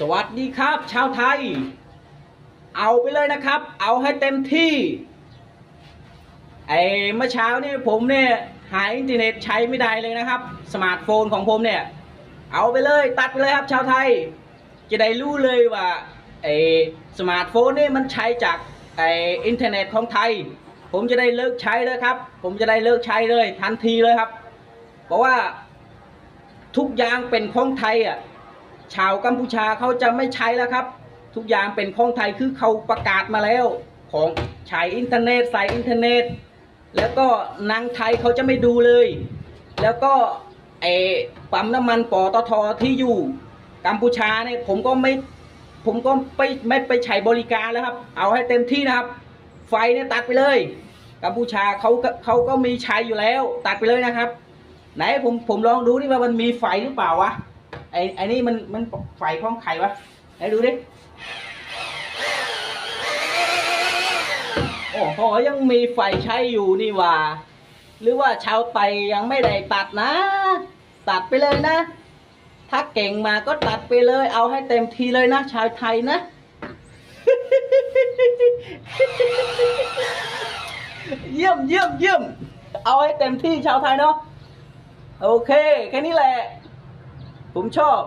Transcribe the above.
สวัสดีครับ ชาวไทย เอาไปเลยนะครับ เอาให้เต็มที่ไอ้เมื่อเช้าเนี่ยผมเนี่ยหาอินเทอร์เน็ตใช้ไม่ได้เลยนะครับ สมาร์ทโฟนของผมเนี่ย เอาไปเลยตัดไปเลยครับ ชาวไทย จะได้รู้เลยว่าไอ้สมาร์ทโฟนนี่มันใช้จากไอ้อินเทอร์เน็ตของไทย ผมจะได้เลิกใช้เลยครับ ผมจะได้เลิกใช้เลยทันทีเลยครับ เพราะว่าทุกอย่างเป็นของไทยอะ ชาวกัมพูชาเขาจะไม่ใช้แล้วครับ ทุกอย่างเป็นของไทยคือเขาประกาศมาแล้ว ของใช้อินเทอร์เน็ตใส่อินเทอร์เน็ตแล้วก็นางไทยเขาจะไม่ดูเลย แล้วก็ไอ้ปั๊มน้ำมันปอตทที่อยู่กัมพูชาเนี่ยผมก็ไม่ผมก็ไปไม่ไปใช้บริการแล้วครับ เอาให้เต็มที่นะครับ ไฟเนี่ยตัดไปเลยกัมพูชาเขาเขาก็มีใช้อยู่แล้ว ตัดไปเลยนะครับ ไหนผมผมลองดูดิว่ามันมีไฟหรือเปล่าวะ ไอ้ไอ้นี่มันมันไฟของใครวะไหนดูดิ โอ้โหยังมีไฟใช้อยู่นี่ว่า หรือว่าชาวไตยังไม่ได้ตัดนะ ตัดไปเลยนะ ถ้าเก่งมาก็ตัดไปเลย เอาให้เต็มทีเลยนะ ชาวไทยนะ เยี่ยมเยี่ยมเยี่ยม เอาให้เต็มที่ชาวไทยเนาะ โอเค แค่นี้แหละ ผมชอบ